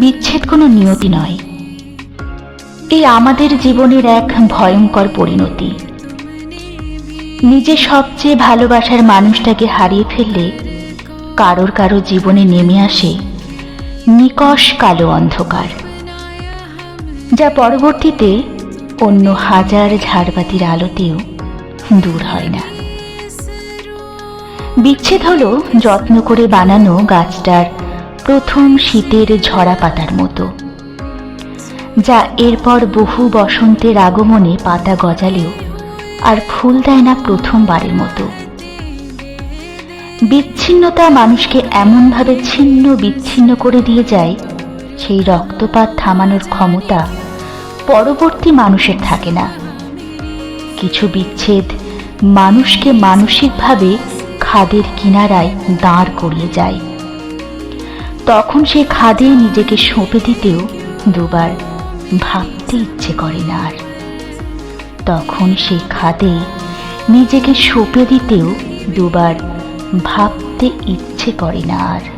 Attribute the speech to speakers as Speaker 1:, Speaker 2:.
Speaker 1: বিচ্ছেদ কোনো নিয়তি নয়। এই আমাদের জীবনের এক ভয়ঙ্কর পরিণতি। নিজে সবচেয়ে ভালোবাসার মানুষটাকে হারিয়ে ফেললে কারোর কারও জীবনে নেমে আসে নিকষ কালো অন্ধকার, যা পরবর্তীতে অন্য হাজার ঝাড়বাতির আলোতেও দূর হয় না। বিচ্ছেদ হলো যত্ন করে বানানো গাছটার প্রথম শীতের ঝরা পাতার মতো, যা এরপর বহু বসন্তের আগমনে পাতা গজালেও আর ফুল দেয় না প্রথমবারের মতো। বিচ্ছিন্নতা মানুষকে এমনভাবে ছিন্ন বিচ্ছিন্ন করে দিয়ে যায়, সেই রক্তপাত থামানোর ক্ষমতা পরবর্তী মানুষের থাকে না। কিছু বিচ্ছেদ মানুষকে মানসিকভাবে খাদের কিনারায় দাঁড় করিয়ে যায়। তখন সে খাদে নিজেকে সঁপে দিতেও দুবার ভাবতে ইচ্ছে করে না আর। তখন সে খাদে নিজেকে সঁপে দিতেও দুবার ভাবতে ইচ্ছে করে না আর।